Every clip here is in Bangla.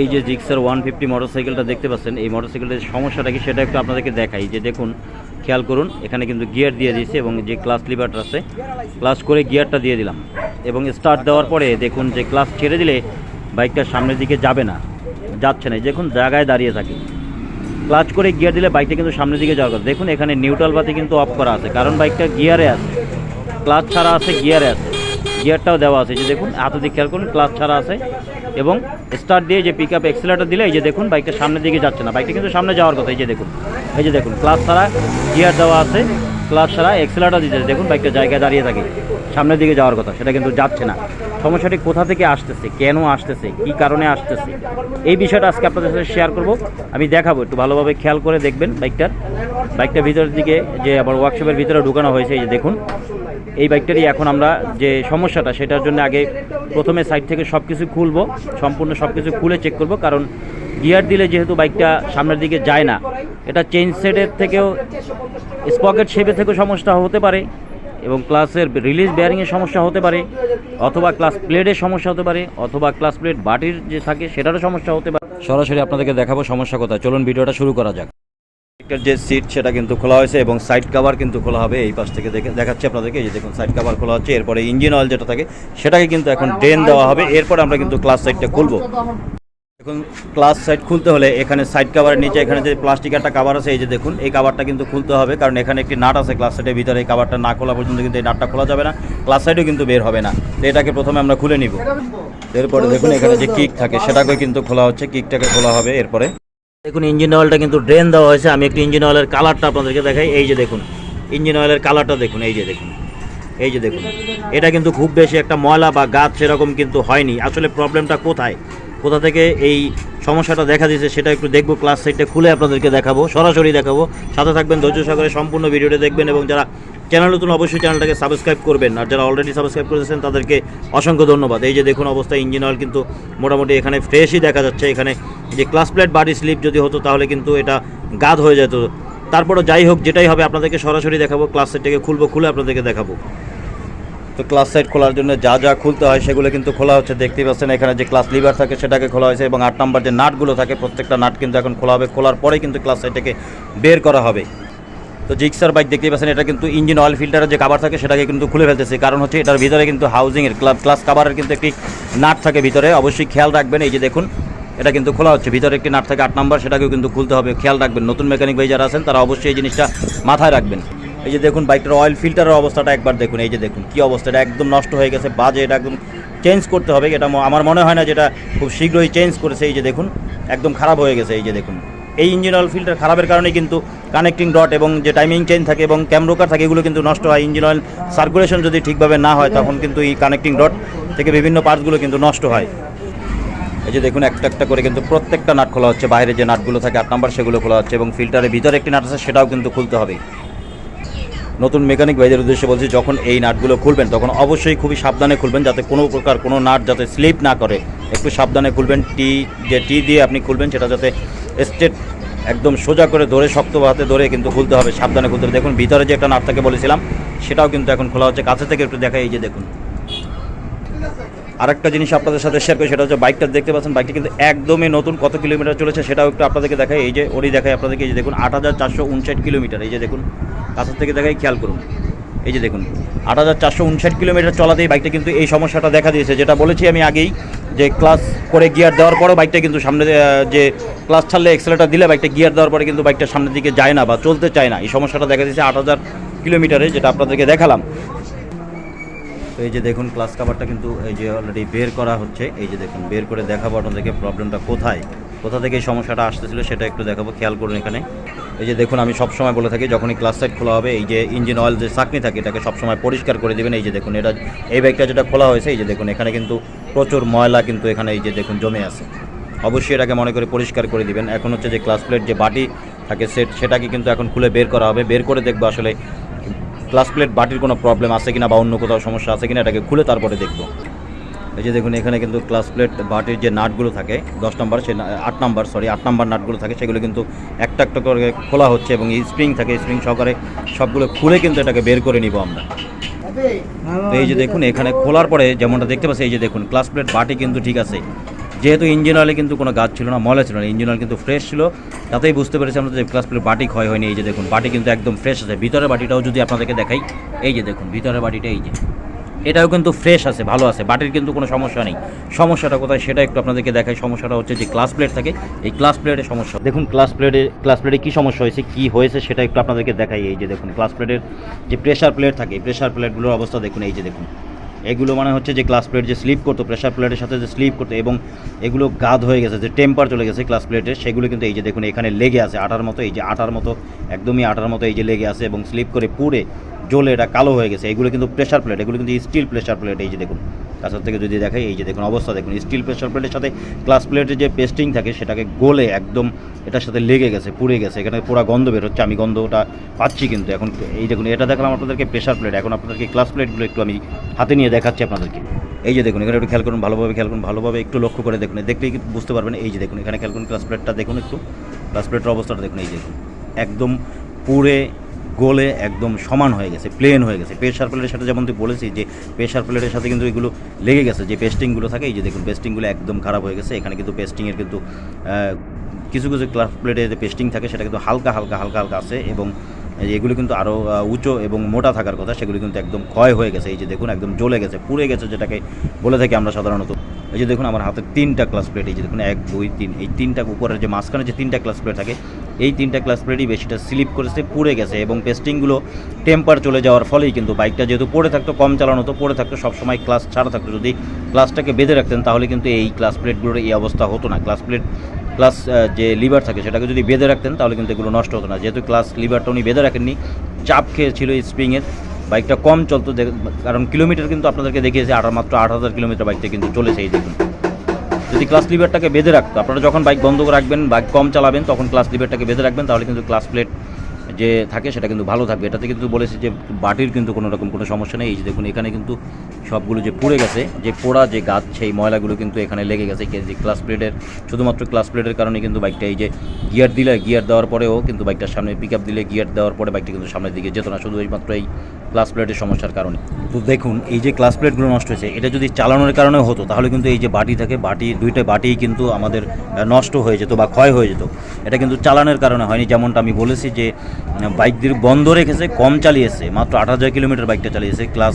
এই যে জিক্সার ওয়ান ফিফটি মোটরসাইকেলটা দেখতে পাচ্ছেন, এই মোটরসাইকেলের সমস্যাটা কি সেটা একটু আপনাদেরকে দেখাই। যে দেখুন, খেয়াল করুন, এখানে কিন্তু গিয়ার দিয়ে দিয়েছে এবং যে ক্লাস লিভারটা আছে ক্লাস করে গিয়ারটা দিয়ে দিলাম। এবং স্টার্ট দেওয়ার পরে দেখুন যে ক্লাস ছেড়ে দিলে বাইকটা সামনের দিকে যাবে না, যাচ্ছে না। দেখুন, জায়গায় দাঁড়িয়ে থাকে। ক্লাচ করে গিয়ার দিলে বাইকটা কিন্তু সামনের দিকে যাওয়ার কথা। দেখুন, এখানে নিউট্রাল বাতি কিন্তু অফ করা আছে, কারণ বাইকটা গিয়ারে আছে। ক্লাচ ছাড়া আছে গিয়ারে আছে। গিয়ারটাও দেওয়া আছে। যে দেখুন হাতে দিকে খেয়াল করুন ক্লাচ ছাড়া আছে। এবং স্টার্ট দিয়ে যে পিক আপ এক্সেলেটার দিলে, এই যে দেখুন বাইকটা সামনের দিকে যাচ্ছে না। বাইকটা কিন্তু সামনে যাওয়ার কথা, এই যে দেখুন। এই যে দেখুন ক্লাস ছাড়া গিয়ার দেওয়া আছে ক্লাস ছাড়া এক্সেলেটার দিতে। দেখুন বাইকটা জায়গায় দাঁড়িয়ে থাকে, সামনের দিকে যাওয়ার কথা, সেটা কিন্তু যাচ্ছে না। সমস্যাটি কোথা থেকে আসতেছে? কেন আসতেছে? কি কারণে আসতেছে? এই বিষয়টা আজকে আপনাদের সাথে শেয়ার করব। আমি দেখাবো, একটু ভালোভাবে খেয়াল করে দেখবেন বাইকটার। বাইকটা ভিতরের দিকে যে আবার ওয়ার্কশপের ভিতরে ঢুকানো হয়েছে, এই যে দেখুন। এই বাইকটারই এখন আমরা যে সমস্যাটা, সেটার জন্য আগে প্রথমে সাইড থেকে সব কিছু খুলবো, সম্পূর্ণ সব কিছু খুলে চেক করব। কারণ গিয়ার দিলে যেহেতু বাইকটা সামনের দিকে যায় না, এটা চেঞ্জ সেটের থেকেও স্পকেট শেপে থেকেও সমস্যা হতে পারে। এবং ক্লাসের রিলিজ বেয়ারিংয়ের সমস্যা হতে পারে অথবা ক্লাস প্লেটের সমস্যা হতে পারে অথবা ক্লাস প্লেট বাটির যে থাকে সেটারও সমস্যা হতে পারে। সরাসরি আপনাদেরকে দেখাবো সমস্যা কোথায়। চলুন ভিডিওটা শুরু করা যাক। বাইকের যে সিট সেটা কিন্তু খোলা হয়েছে এবং সাইড কাভার কিন্তু খোলা হবে। এই পাশ থেকে দেখে দেখাচ্ছি আপনাদেরকে এই যে দেখুন সাইড কাভার খোলা হচ্ছে। এরপরে ইঞ্জিন অয়েল যেটা থাকে সেটাকে কিন্তু এখন ড্রেন দেওয়া হবে। এরপরে আমরা কিন্তু ক্লাস সাইডটা খুলবো। এখন ক্লাস সাইড খুলতে হলে এখানে সাইড কাভারের নিচে এখানে যে প্লাস্টিক একটা কাভার আছে, এই যে দেখুন, এই কাভারটা কিন্তু খুলতে হবে, কারণ এখানে একটি নাট আছে ক্লাস সাইডের ভিতরে, এই কাভারটা না খোলা পর্যন্ত কিন্তু এই নাটটা খোলা যাবে না ক্লাস সাইডও কিন্তু বের হবে না। এটাকে প্রথমে আমরা খুলে নিব। এরপরে দেখুন এখানে যে কিক থাকে, সেটাকে কিন্তু খোলা হচ্ছে কিকটাকে খোলা হবে এরপরে। দেখুন ইঞ্জিন অয়েলটা কিন্তু ড্রেন দেওয়া হয়েছে, আমি একটু ইঞ্জিন অয়েলের কালারটা আপনাদেরকে দেখাই, এই যে দেখুন ইঞ্জিন অয়েলের কালারটা দেখুন, এই যে দেখুন, এই যে দেখুন। এটা কিন্তু খুব বেশি একটা ময়লা বা গাছ সেরকম কিন্তু হয়নি। আসলে প্রবলেমটা কোথায়? কোথা থেকে এই সমস্যাটা দেখা দিয়েছে সেটা একটু দেখব ক্লাস সাইডটা খুলে আপনাদেরকে দেখাবো, সরাসরি দেখাবো। সাথে থাকবেন ধৈর্য সহকারে সম্পূর্ণ ভিডিওটা দেখবেন এবং যারা চ্যানেল নতুন অবশ্যই চ্যানেলটাকে সাবস্ক্রাইব করবেন। আর যারা অলরেডি সাবস্ক্রাইব করেছেন, তাদেরকে অসংখ্য ধন্যবাদ। এই যে দেখুন অবস্থা ইঞ্জিন অয়েল কিন্তু মোটামুটি এখানে ফ্রেশই দেখা যাচ্ছে। এখানে যে ক্লাস প্লেট বাড়ি স্লিপ যদি হতো, তাহলে কিন্তু এটা গাদ হয়ে যেত। তারপরও যাই হোক, যেটাই হবে, আপনাদেরকে সরাসরি দেখাবো ক্লাস সেটটাকে খুলবো, খুলে আপনাদেরকে দেখাবো। তো ক্লাস সাইড খোলার জন্য যা যা খুলতে হয় সেগুলো কিন্তু খোলা হচ্ছে। দেখতেই পাচ্ছেন এখানে যে ক্লাস লিভার থাকে সেটাকে খোলা হয়েছে এবং আট নাম্বার যে নাটগুলো থাকে প্রত্যেকটা নাট কিন্তু এখন খোলা হবে। খোলার পরেই কিন্তু ক্লাস সাইডটাকে বের করা হবে। তো জিক্সার বাইক দেখতেই পাচ্ছেন, এটা কিন্তু ইঞ্জিন অয়েল ফিল্টারের যে কাভার থাকে সেটাকে কিন্তু খুলে ফেলতেছে। কারণ হচ্ছে এটার ভিতরে কিন্তু হাউজিংয়ের ক্লাস ক্লাস কাভারের কিন্তু একটি নাট থাকে ভিতরে। অবশ্যই খেয়াল রাখবেন, এই যে দেখুন, এটা কিন্তু খোলা হচ্ছে। ভিতরে একটি নাট থাকে আট নাম্বার সেটাকেও কিন্তু খুলতে হবে। খেয়াল রাখবেন, নতুন মেকানিক ভাই যারা আছেন, তারা অবশ্যই এই জিনিসটা মাথায় রাখবেন। এই যে দেখুন বাইকটার অয়েল ফিল্টারের অবস্থাটা একবার দেখুন, এই যে দেখুন কী অবস্থা, এটা একদম নষ্ট হয়ে গেছে, বাজে, এটা একদম চেঞ্জ করতে হবে, এটা আমার মনে হয় না যেটা খুব শীঘ্রই চেঞ্জ করেছে, এই যে দেখুন, একদম খারাপ হয়ে গেছে, এই যে দেখুন। এই ইঞ্জিন অয়েল ফিল্টার খারাপের কারণে কিন্তু কানেক্টিং ডট এবং যে টাইমিং চেঞ্জ থাকে এবং ক্যামরোকার থাকে, এগুলো কিন্তু নষ্ট হয়। ইঞ্জিন অয়েল সার্কুলেশন যদি ঠিকভাবে না হয়, তখন কিন্তু এই কানেক্টিং ডট থেকে বিভিন্ন পার্টসগুলো কিন্তু নষ্ট হয়। এই যে দেখুন, একটা একটা করে কিন্তু প্রত্যেকটা নাট খোলা হচ্ছে, বাইরে যে নাটগুলো থাকে, আট নাম্বার সেগুলো খোলা হচ্ছে এবং ফিল্টারের ভিতরে একটি নাট আছে, সেটাও কিন্তু খুলতে হবে। নতুন মেকানিক ভাইদের উদ্দেশ্যে বলছি, যখন এই নাটগুলো খুলবেন, তখন অবশ্যই খুবই সাবধানে খুলবেন, যাতে কোনো প্রকার কোনো নাট যাতে স্লিপ না করে। একটু সাবধানে খুলবেন টি যে টি দিয়ে আপনি খুলবেন, সেটা যাতে স্টেট একদম সোজা করে ধরে, শক্ত হাতে ধরে কিন্তু খুলতে হবে, সাবধানে খুলতে হবে। দেখুন, ভিতরে যে একটা নাট থাকে বলেছিলাম, সেটাও কিন্তু এখন খোলা হচ্ছে। কাছে থেকে একটু দেখা এই যে দেখুন। আরেকটা জিনিস আপনাদের সাথে শেয়ার করি, সেটা হচ্ছে বাইকটা দেখতে পাচ্ছেন বাইকটা কিন্তু একদমই নতুন, কত কিলোমিটার চলেছে, সেটাও একটু আপনাদেরকে দেখাই। এই যে ওরই দেখায় আপনাদেরকে, এই যে দেখুন, আট হাজার চারশো উনষাট কিলোমিটার এই যে দেখুন। কাছের থেকে দেখাই, খেয়াল করুন। এই যে দেখুন, আট হাজার চারশো উনষাট কিলোমিটার চলাতেই বাইকটা কিন্তু এই সমস্যাটা দেখা দিয়েছে। যেটা বলেছি আমি আগেই, যে ক্লাস করে গিয়ার দেওয়ার পরেও বাইকটা কিন্তু সামনে যে ক্লাস ছাড়লে এক্সেলেটার দিলে বাইকটা গিয়ার দেওয়ার পরে কিন্তু বাইকটা সামনের দিকে যায় না বা চলতে চায় না। এই সমস্যাটা দেখা দিয়েছে আট হাজার কিলোমিটারে, যেটা আপনাদেরকে দেখালাম। তো এই যে দেখুন ক্লাস কাভারটা কিন্তু এই যে অলরেডি বের করা হচ্ছে। এই যে দেখুন, বের করে দেখাবো আপনাদেরকে প্রবলেমটা কোথায়, কোথা থেকে এই সমস্যাটা আসতেছিল সেটা একটু দেখাবো, খেয়াল করুন এখানে। এই যে দেখুন, আমি সবসময় বলে থাকি, যখনই ক্লাস সাইড খোলা হবে, এই যে ইঞ্জিন অয়েল যে চাকনি থাকে, এটাকে সবসময় পরিষ্কার করে দেবেন। এই যে দেখুন, এটা, এই বাইকটা যেটা খোলা হয়েছে, এই যে দেখুন, এখানে কিন্তু প্রচুর ময়লা কিন্তু এখানে এই যে দেখুন জমে আছে। অবশ্যই এটাকে মনে করে পরিষ্কার করে দিবেন। এখন হচ্ছে যে ক্লাস প্লেট যে বাটি থাকে সেট সেটাকে কিন্তু এখন খুলে বের করা হবে। বের করে দেখব আসলে ক্লাস প্লেট বাটির কোনো প্রবলেম আছে কিনা বা অন্য কোথাও সমস্যা আছে কিনা, এটাকে খুলে তারপরে দেখব। এই যে দেখুন, এখানে কিন্তু ক্লাস প্লেট বাটির যে নাটগুলো থাকে, দশ নম্বর সে আট নাম্বার সরি আট নাম্বার নাটগুলো থাকে, সেগুলো কিন্তু একটা একটা করে খোলা হচ্ছে এবং স্প্রিং থাকে স্প্রিং সহকারে সবগুলো খুলে কিন্তু এটাকে বের করে নিব আমরা। এই যে দেখুন, এখানে খোলার পরে যেমনটা দেখতে পাচ্ছি এই যে দেখুন ক্লাস প্লেট বাটি কিন্তু ঠিক আছে। যেহেতু ইঞ্জিন অয়েলে কিন্তু কোনো গাছ ছিল না ময়লা ছিল না, ইঞ্জিন অয়েল কিন্তু ফ্রেশ ছিল, তাতেই বুঝতে পেরেছি আমরা যে ক্লাস প্লেট বাটি ক্ষয় হয়নি। এই যে দেখুন, বাটি কিন্তু একদম ফ্রেশ আছে। ভিতরের বাটিটাও যদি আপনাদেরকে দেখাই, এই যে দেখুন, ভিতরের বাটিটা এই যে। এটাও কিন্তু ফ্রেশ আছে, ভালো আছে, বাটির কিন্তু কোনো সমস্যা নেই। সমস্যাটা কোথায় সেটা একটু আপনাদেরকে দেখাই, সমস্যাটা হচ্ছে যে ক্লাস প্লেট থাকে, এই ক্লাস প্লেটের সমস্যা। দেখুন ক্লাস প্লেটে ক্লাস প্লেটে কী সমস্যা হয়েছে, কী হয়েছে সেটা একটু আপনাদেরকে দেখাই, এই যে দেখুন ক্লাস প্লেটের যে প্রেশার প্লেট থাকে প্রেশার প্লেটগুলোর অবস্থা দেখুন, এই যে দেখুন। এগুলো মানে হচ্ছে যে ক্লাস প্লেট যে স্লিপ করতো প্রেশার প্লেটের সাথে যে স্লিপ করতো, এবং এগুলো গাদ হয়ে গেছে, যে টেম্পার চলে গেছে ক্লাস প্লেটে সেগুলো কিন্তু এই যে দেখুন, এখানে লেগে আছে, আটার মতো, এই যে আটার মতো, একদমই আটার মতো এই যে লেগে আছে, এবং স্লিপ করে পুড়ে জ্বলে এটা কালো হয়ে গেছে, এগুলো কিন্তু প্রেশার প্লেট এগুলো কিন্তু স্টিল প্রেশার প্লেট এই যে দেখুন। কাছার থেকে যদি দেখাই, এই যে দেখুন অবস্থা, দেখুন স্টিল প্রেশার প্লেটের সাথে ক্লাস প্লেটের যে পেস্টিং থাকে, সেটাকে গলে একদম এটার সাথে লেগে গেছে, পুড়ে গেছে, এখানে পুরো গন্ধ বের হচ্ছে, আমি গন্ধটা পাচ্ছি কিন্তু এখন। এই দেখুন, এটা দেখলাম আপনাদেরকে প্রেশার প্লেট এখন আপনাদেরকে ক্লাস প্লেটগুলো একটু আমি হাতে নিয়ে দেখাচ্ছি আপনাদেরকে। এই যে দেখুন, এখানে একটু খেয়াল করুন, ভালোভাবে খেয়াল করুন, ভালোভাবে একটু লক্ষ্য করে দেখুন, দেখলেই বুঝতে পারবেন, এই যে দেখুন, এখানে খেয়াল করুন ক্লাস প্লেটটা দেখুন একটু। ক্লাস প্লেটের অবস্থাটা দেখুন, এই দেখুন। একদম পুড়ে গোলে একদম সমান হয়ে গেছে প্লেন হয়ে গেছে। প্রেশার প্লেটের সাথে যেমন তুই বলেছি যে প্রেশার প্লেটের সাথে কিন্তু এগুলো লেগে গেছে, যে পেস্টিংগুলো থাকে, এই যে দেখুন পেস্টিংগুলো একদম খারাপ হয়ে গেছে। এখানে কিন্তু পেস্টিংয়ের কিন্তু কিছু কিছু ক্লাস প্লেটে যে পেস্টিং থাকে, সেটা কিন্তু হালকা হালকা হালকা হালকা আছে এবং এগুলো কিন্তু আরও উঁচু এবং মোটা থাকার কথা, সেগুলো কিন্তু একদম ক্ষয় হয়ে গেছে। এই যে দেখুন, একদম জ্বলে গেছে, পুড়ে গেছে, যেটাকে বলে থাকি আমরা সাধারণত। এই যে দেখুন আমার হাতে তিনটা ক্লাস প্লেট এই যে দেখুন, এক, দুই, তিন, এই তিনটা উপরের যে মাঝখানে যে তিনটা ক্লাস প্লেট থাকে, এই তিনটা ক্লাস প্লেটই বেশিটা স্লিপ করেছে পুড়ে গেছে এবং পেস্টিংগুলো টেম্পার চলে যাওয়ার ফলেই কিন্তু বাইকটা যেহেতু পড়ে থাকতো, কম চালানো হতো পড়ে থাকতো, সবসময় ক্লাস ছাড়া থাকতো। যদি ক্লাসটাকে বেঁধে রাখতেন, তাহলে কিন্তু এই ক্লাস প্লেটগুলোর এই অবস্থা হতো না। ক্লাস প্লেট ক্লাস যে লিভার থাকে, সেটাকে যদি বেঁধে রাখতেন, তাহলে কিন্তু এগুলো নষ্ট হতো না। যেহেতু ক্লাস লিভারটা উনি বেঁধে রাখেননি, চাপ খেয়েছিল স্প্রিংয়ের বাইকটা কম চলতো কারণ কিলোমিটার কিন্তু আপনাদেরকে দেখিয়েছে আট মাত্র আট হাজার কিলোমিটার বাইকটা কিন্তু চলেছে এই দেখুন। যদি ক্লাস লিভারটাকে বেঁধে রাখতো, আপনারা যখন বাইক বন্ধ করে রাখবেন, বাইক কম চালাবেন, তখন ক্লাস লিভারটাকে বেঁধে রাখবেন, তাহলে কিন্তু ক্লাস প্লেট যে থাকে সেটা কিন্তু ভালো থাকবে। এটাতে কিন্তু বলেছে যে বাটির কিন্তু কোনো রকম কোনো সমস্যা নেই। এই যে দেখুন, এখানে কিন্তু সবগুলো যে পুড়ে গেছে, যে পোড়া, যে গাছ, সেই ময়লাগুলো কিন্তু এখানে লেগে গেছে। যে ক্লাস প্লেটের শুধুমাত্র ক্লাস প্লেটের কারণে কিন্তু বাইকটা এই যে গিয়ার দিলে গিয়ার দেওয়ার পরেও কিন্তু বাইকটার সামনে পিক দিলে গিয়ার দেওয়ার পরে বাইকটা কিন্তু সামনের দিকে যেত না। শুধু এইমাত্র এই ক্লাস প্লেটের সমস্যার কারণে। তো দেখুন, এই যে ক্লাস প্লেটগুলো নষ্ট হয়েছে, এটা যদি চালানোর কারণে হতো, তাহলে কিন্তু এই যে বাটি থাকে, বাটি, দুইটা বাটি কিন্তু আমাদের নষ্ট হয়ে যেত বা ক্ষয় হয়ে যেত। এটা কিন্তু চালানোর কারণে হয়নি, যেমনটা আমি বলেছি যে, বাইক বন্ধ রেখেছে, কম চালিয়েছে, মাত্র আট হাজার কিলোমিটার বাইকটা চালিয়েছে, ক্লাস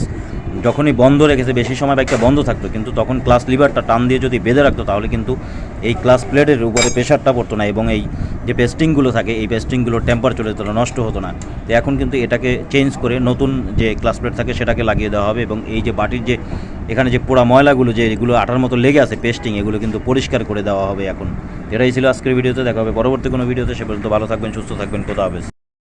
যখনই বন্ধ রেখেছে, বেশি সময় বাইকটা বন্ধ থাকতো, কিন্তু তখন ক্লাস লিভারটা টান দিয়ে যদি বেঁধে রাখতো, তাহলে কিন্তু এই ক্লাস প্লেটের উপরে প্রেশারটা পড়তো না এবং এই যে পেস্টিংগুলো থাকে, এই পেস্টিংগুলো টেম্পার চলে যেত নষ্ট হতো না। তো এখন কিন্তু এটাকে চেঞ্জ করে নতুন যে ক্লাস প্লেট থাকে, সেটাকে লাগিয়ে দেওয়া হবে এবং এই যে বাটির যে, এখানে যে পোড়া ময়লাগুলো যে, এগুলো আটার মতো লেগে আছে পেস্টিং এগুলো কিন্তু পরিষ্কার করে দেওয়া হবে এখন। এটাই ছিল আজকের ভিডিওতে দেখা হবে পরবর্তী কোনো ভিডিওতে সে পর্যন্ত ভালো থাকবেন, সুস্থ থাকবেন কোথা হবে